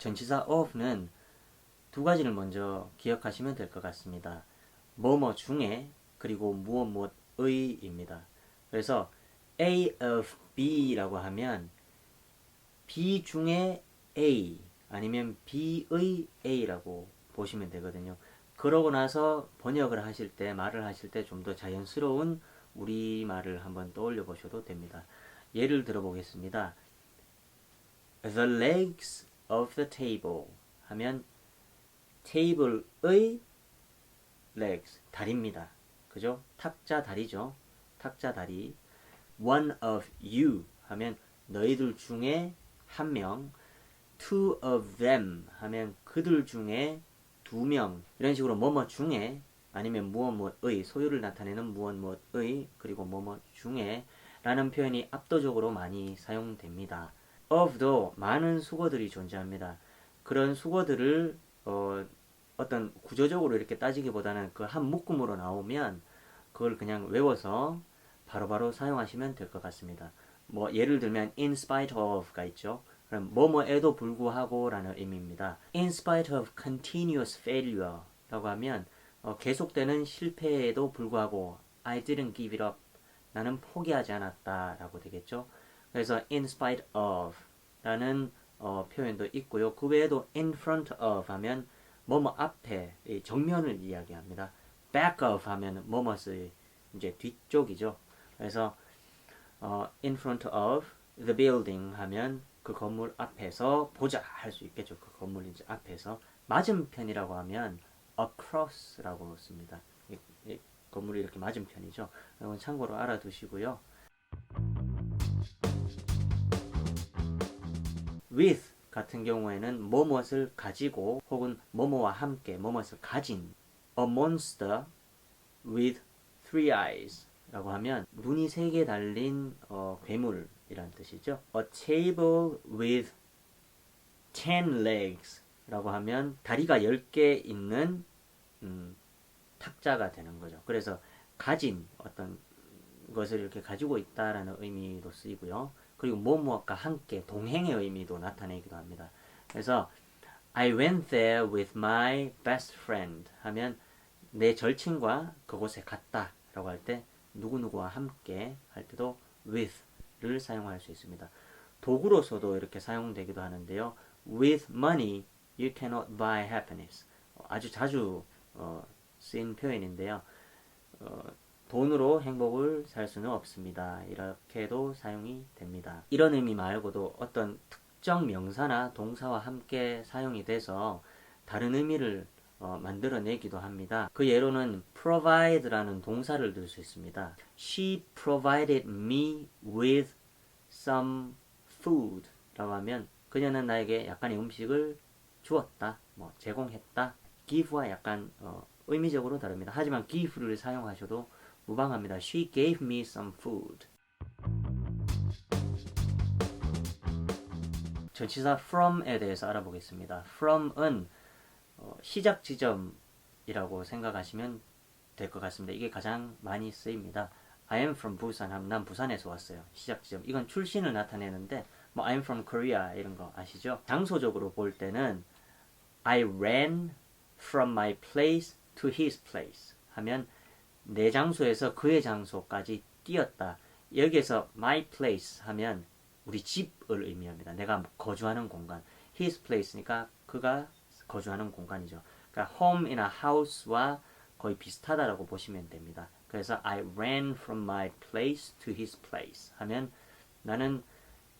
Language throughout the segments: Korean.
전치사 of는 두 가지를 먼저 기억하시면 될 것 같습니다. 뭐뭐 중에 그리고 무엇 무엇의입니다. 그래서 A of B라고 하면 B 중에 A 아니면 B의 A라고 보시면 되거든요. 그러고 나서 번역을 하실 때 말을 하실 때 좀 더 자연스러운 우리말을 한번 떠올려 보셔도 됩니다. 예를 들어 보겠습니다. The legs of the table 하면 테이블의 legs 다리입니다. 그죠? 탁자 다리죠. 탁자 다리. One of you 하면 너희들 중에 한 명. Two of them 하면 그들 중에 두 명. 이런 식으로 뭐뭐 중에 아니면 무엇 무엇의 소유를 나타내는 무엇 무엇의 그리고 뭐뭐 중에 라는 표현이 압도적으로 많이 사용됩니다. Of도 많은 수거들이 존재합니다. 그런 수거들을 어, 어떤 구조적으로 이렇게 따지기보다는 그 한 묶음으로 나오면 그걸 그냥 외워서 바로 바로 사용하시면 될 것 같습니다. 뭐 예를 들면 in spite of가 있죠. 그럼 뭐뭐에도 불구하고라는 의미입니다. in spite of continuous failure라고 하면 어, 계속되는 실패에도 불구하고 I didn't give it up. 나는 포기하지 않았다라고 되겠죠. 그래서 in spite of 라는 어, 표현도 있고요. 그 외에도 in front of 하면 뭐뭐 앞에 정면을 이야기합니다. back of 하면 뭐뭐의 이제 뒤쪽이죠. 그래서 어, in front of the building 하면 그 건물 앞에서 보자 할 수 있겠죠. 그 건물 이제 앞에서 맞은편이라고 하면 across라고 씁니다. 이, 이 건물이 이렇게 맞은편이죠. 이건 참고로 알아두시고요. With 같은 경우에는 뭐뭇을 가지고 혹은 뭐뭐와 함께 뭐뭇을 가진 a monster with three eyes 라고 하면 눈이 세 개 달린 어, 괴물이라는 뜻이죠. A table with ten legs 라고 하면 다리가 10개 있는 음, 탁자가 되는 거죠. 그래서 가진 어떤 것을 이렇게 가지고 있다라는 의미도 쓰이고요. 그리고 뭐뭐과 함께 동행의 의미도 나타내기도 합니다. 그래서 I went there with my best friend 하면 내 절친과 그곳에 갔다 라고 할 때 누구누구와 함께 할 때도 with를 사용할 수 있습니다. 도구로서도 이렇게 사용되기도 하는데요. With money you cannot buy happiness. 아주 자주 어, 쓰인 표현인데요. 어, 돈으로 행복을 살 수는 없습니다. 이렇게도 사용이 됩니다. 이런 의미 말고도 어떤 특정 명사나 동사와 함께 사용이 돼서 다른 의미를 어, 만들어내기도 합니다. 그 예로는 provide라는 동사를 들 수 있습니다. She provided me with some food 라고 하면 그녀는 나에게 약간의 음식을 주었다, 뭐 제공했다. give와 약간 어, 의미적으로 다릅니다. 하지만 give를 사용하셔도 무방합니다. She gave me some food. 전치사 from에 대해서 알아보겠습니다. from은 어, 시작 지점이라고 생각하시면 될 것 같습니다. 이게 가장 많이 쓰입니다. I am from Busan 난 부산에서 왔어요. 시작 지점. 이건 출신을 나타내는데 뭐 I'm from Korea 이런 거 아시죠? 장소적으로 볼 때는 I ran from my place to his place 하면 내 장소에서 그의 장소까지 뛰었다. 여기에서 my place 하면 우리 집을 의미합니다. 내가 거주하는 공간. his place니까 그가 거주하는 공간이죠. 그러니까 home이나 house와 거의 비슷하다라고 보시면 됩니다. 그래서 I ran from my place to his place 하면 나는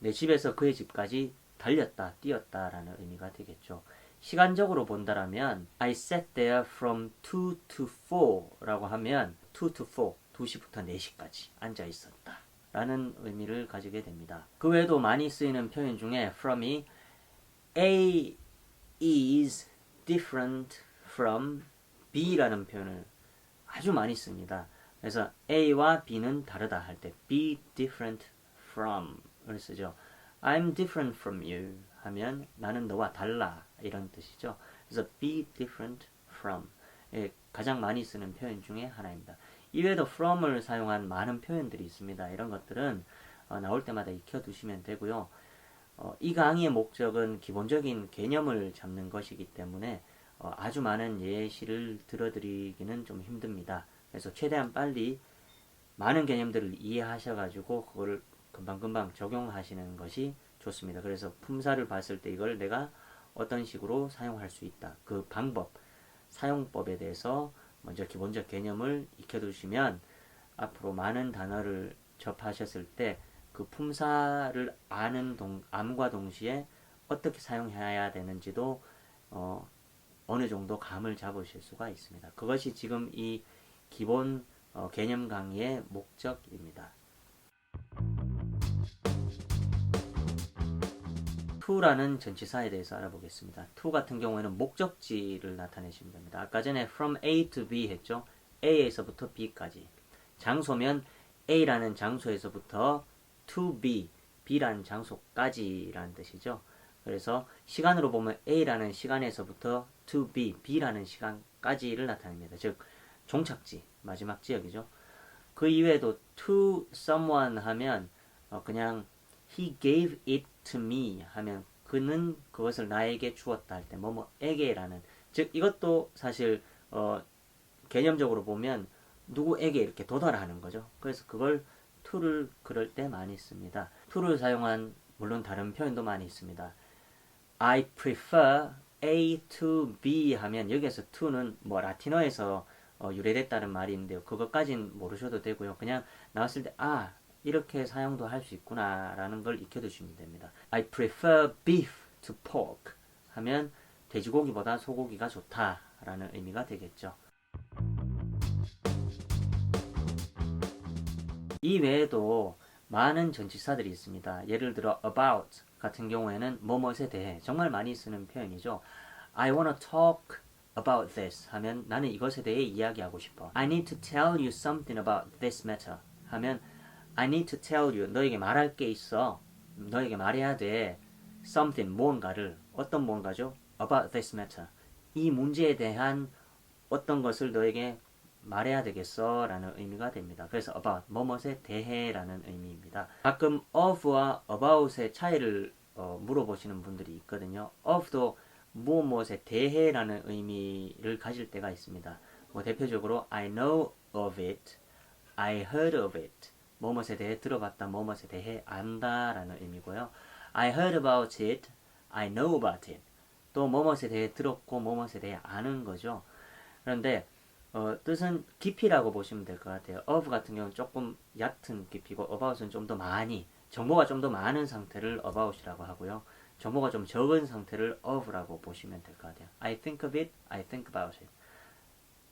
내 집에서 그의 집까지 달렸다, 뛰었다라는 의미가 되겠죠. 시간적으로 본다라면 I sat there from 2 to 4라고 하면 2 to 4, 2시부터 4시까지 앉아 있었다. 라는 의미를 가지게 됩니다. 그 외에도 많이 쓰이는 표현 중에 from이 A is different from B라는 표현을 아주 많이 씁니다. 그래서 A와 B는 다르다 할 때 be different from을 쓰죠. I'm different from you 하면 나는 너와 달라 이런 뜻이죠. 그래서 be different from 예, 가장 많이 쓰는 표현 중에 하나입니다. 이외에도 from을 사용한 많은 표현들이 있습니다. 이런 것들은 어, 나올 때마다 익혀두시면 되고요. 어, 이 강의의 목적은 기본적인 개념을 잡는 것이기 때문에 어, 아주 많은 예시를 들어드리기는 좀 힘듭니다. 그래서 최대한 빨리 많은 개념들을 이해하셔가지고 그거를 금방금방 적용하시는 것이 좋습니다. 그래서 품사를 봤을 때 이걸 내가 어떤 식으로 사용할 수 있다. 그 방법, 사용법에 대해서 먼저 기본적 개념을 익혀두시면 앞으로 많은 단어를 접하셨을 때 그 품사를 아는 동, 암과 동시에 어떻게 사용해야 되는지도 어, 어느 정도 감을 잡으실 수가 있습니다. 그것이 지금 이 기본 어, 개념 강의의 목적입니다. To라는 전치사에 대해서 알아보겠습니다. to 같은 경우에는 목적지를 나타내시면 됩니다. 아까 전에 from A to B 했죠. A에서부터 B까지. 장소면 A라는 장소에서부터 to B, B라는 장소까지라는 뜻이죠. 그래서 시간으로 보면 A라는 시간에서부터 to B, B라는 시간까지를 나타냅니다. 즉 종착지, 마지막 지역이죠. 그 이외에도 to someone 하면 어, 그냥 he gave it to me 하면 그는 그것을 나에게 주었다 할 때 뭐뭐에게라는 즉 이것도 사실 어, 개념적으로 보면 누구에게 이렇게 도달하는 거죠. 그래서 그걸 to를 그럴 때 많이 씁니다. to를 사용한 물론 다른 표현도 많이 있습니다. I prefer A to B 하면 여기에서 to는 뭐 라틴어에서 어, 유래됐다는 말이 있는데요. 그것까진 모르셔도 되고요. 그냥 나왔을 때 아, 이렇게 사용도 할 수 있구나라는 걸 익혀두시면 됩니다. I prefer beef to pork 하면 돼지고기보다 소고기가 좋다라는 의미가 되겠죠. 이 외에도 많은 전치사들이 있습니다. 예를 들어 about 같은 경우에는 뭐뭇에 대해 정말 많이 쓰는 표현이죠. I wanna talk about this 하면 나는 이것에 대해 이야기하고 싶어. I need to tell you something about this matter 하면 I need to tell you 너에게 말할 게 있어. 너에게 말해야 돼. something 뭔가를 어떤 뭔가죠? about this matter 이 문제에 대한 어떤 것을 너에게 말해야 되겠어 라는 의미가 됩니다. 그래서 about 뭐뭇에 대해 라는 의미입니다. 가끔 of와 about의 차이를 어, 물어보시는 분들이 있거든요. of도 무엇에 대해 라는 의미를 가질 때가 있습니다. 뭐 대표적으로 I know of it, I heard of it. 뭐뭇에 대해 들어봤다, 뭐뭇에 대해 안다라는 의미고요. I heard about it, I know about it. 또 뭐뭇에 대해 들었고 뭐뭇에 대해 아는 거죠. 그런데 어, 뜻은 깊이라고 보시면 될 것 같아요. of 같은 경우는 조금 얕은 깊이고 about은 좀 더 많이 정보가 좀 더 많은 상태를 about이라고 하고요. 정보가 좀 적은 상태를 of라고 보시면 될 것 같아요. I think of it, I think about it.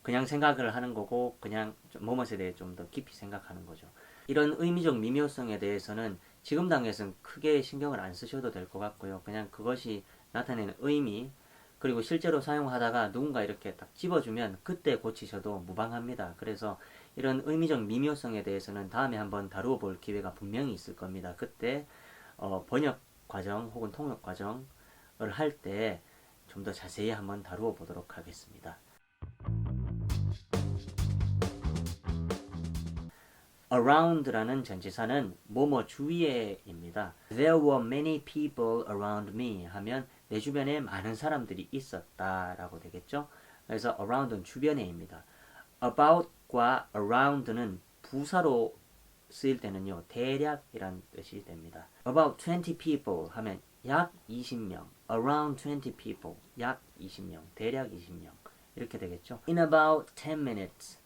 그냥 생각을 하는 거고 그냥 뭐뭇에 대해 좀 더 깊이 생각하는 거죠. 이런 의미적 미묘성에 대해서는 지금 단계에서는 크게 신경을 안 쓰셔도 될 것 같고요. 그냥 그것이 나타내는 의미 그리고 실제로 사용하다가 누군가 이렇게 딱 집어주면 그때 고치셔도 무방합니다. 그래서 이런 의미적 미묘성에 대해서는 다음에 한번 다루어 볼 기회가 분명히 있을 겁니다. 그때 어, 번역 과정 혹은 통역 과정을 할 때 좀 더 자세히 한번 다루어 보도록 하겠습니다. Around라는 전치사는 뭐뭐 주위에입니다. There were many people around me 하면 내 주변에 많은 사람들이 있었다라고 되겠죠. 그래서 around은 주변에입니다. about과 around는 부사로 쓰일 때는요. 대략이란 뜻이 됩니다. about 20 people 하면 약 20명. around 20 people 약 20명. 대략 20명. 이렇게 되겠죠. in about 10 minutes.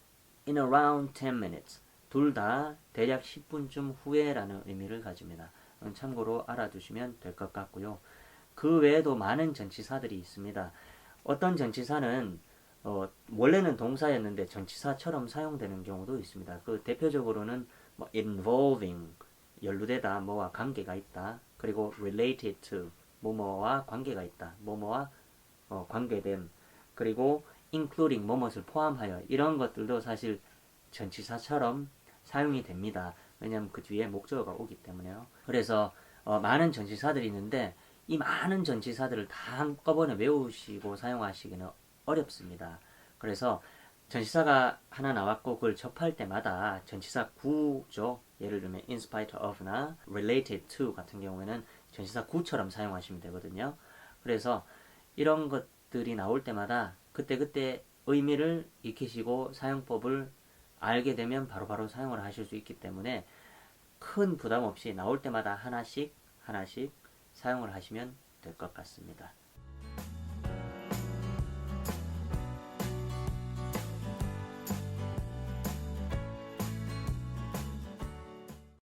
in around 10 minutes. 둘 다 대략 10분쯤 후에라는 의미를 가집니다. 참고로 알아두시면 될 것 같고요. 그 외에도 많은 전치사들이 있습니다. 어떤 전치사는 어, 원래는 동사였는데 전치사처럼 사용되는 경우도 있습니다. 그 대표적으로는 뭐 involving 연루되다 뭐와 관계가 있다. 그리고 related to 뭐뭐와 관계가 있다. 뭐뭐와 어, 관계된 그리고 including 뭐뭇을 포함하여 이런 것들도 사실 전치사처럼 사용이 됩니다. 왜냐하면 그 뒤에 목적어가 오기 때문에요. 그래서 어, 많은 전치사들이 있는데 이 많은 전치사들을 다 한꺼번에 외우시고 사용하시기는 어렵습니다. 그래서 전치사가 하나 나왔고 그걸 접할 때마다 전치사 구죠. 예를 들면 in spite of나 related to 같은 경우에는 전치사 구처럼 사용하시면 되거든요. 그래서 이런 것들이 나올 때마다 그때그때 의미를 익히시고 사용법을 알게 되면 바로 바로 사용을 하실 수 있기 때문에 큰 부담 없이 나올 때마다 하나씩 하나씩 사용을 하시면 될 것 같습니다.